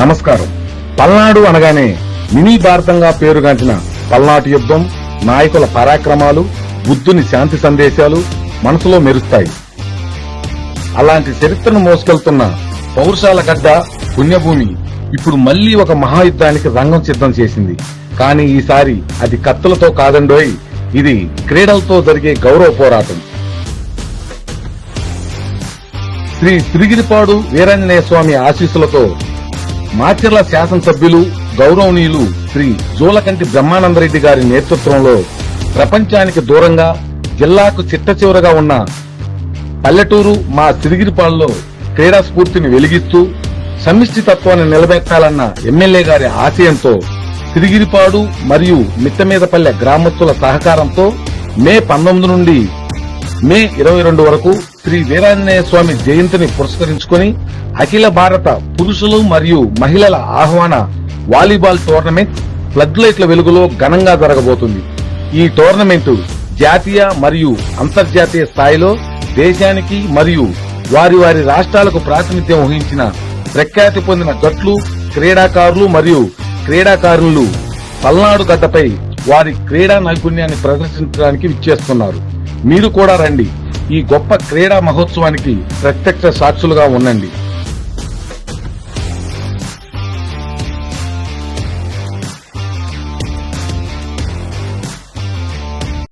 నమస్కారం. పల్నాడు అనగానే మినీ భారతంగా పేరుగాంచిన పల్నాటి యుద్ధం నాయకుల పరాక్రమాలు బుద్ధుని శాంతి సందేశాలు మనసులో మెరుస్తాయి. అలాంటి చరిత్రను మోసుకెళ్తున్న పౌరుషాల గడ్డ పుణ్యభూమి ఇప్పుడు మళ్ళీ ఒక మహాయుద్ధానికి రంగం సిద్ధం చేసింది. కానీ ఈసారి అది కత్తులతో కాదండోయ్ ఇది క్రీడలతో జరిగే గౌరవ పోరాటం. శ్రీ తిరిగిరిపాడు వీరాంజనేయ స్వామి ఆశీస్సులతో మాచర్ల శాసనసభ్యులు గౌరవనీయులు శ్రీ జూలకంటి బ్రహ్మానందరెడ్డి గారి నేతృత్వంలో ప్రపంచానికి దూరంగా జిల్లాకు చిట్ట చివరగా ఉన్న పల్లెటూరు మా సిరిగిరిపాల్లో క్రీడా స్ఫూర్తిని వెలిగిస్తూ సమిష్టి తత్వాన్ని నిలబెట్టాలన్న ఎమ్మెల్యే గారి ఆశయంతో సిరిగిరిపాడు మరియు మిట్టమీదపల్లె గ్రామస్తుల సహకారంతో మే పంతొమ్మిది నుండి మే ఇరవై రెండు వరకు శ్రీ వీరాంజనేయ స్వామి జయంతిని పురస్కరించుకుని అఖిల భారత పురుషులు మరియు మహిళల ఆహ్వాన వాలీబాల్ టోర్నమెంట్ ఫ్లడ్ లైట్ల వెలుగులో ఘనంగా జరగబోతుంది. ఈ టోర్నమెంటు జాతీయ మరియు అంతర్జాతీయ స్థాయిలో దేశానికి మరియు వారి వారి రాష్ట్రాలకు ప్రాతినిధ్యం వహించిన ప్రఖ్యాతి పొందిన జట్లు క్రీడాకారులు మరియు క్రీడాకారులు పల్నాడు గడ్డపై వారి క్రీడా నైపుణ్యాన్ని ప్రదర్శించడానికి విచ్చేస్తున్నారు. మీరు కూడా రండి. ఈ గొప్ప క్రీడా మహోత్సవానికి ప్రత్యక్ష సాక్షులుగా ఉండండి.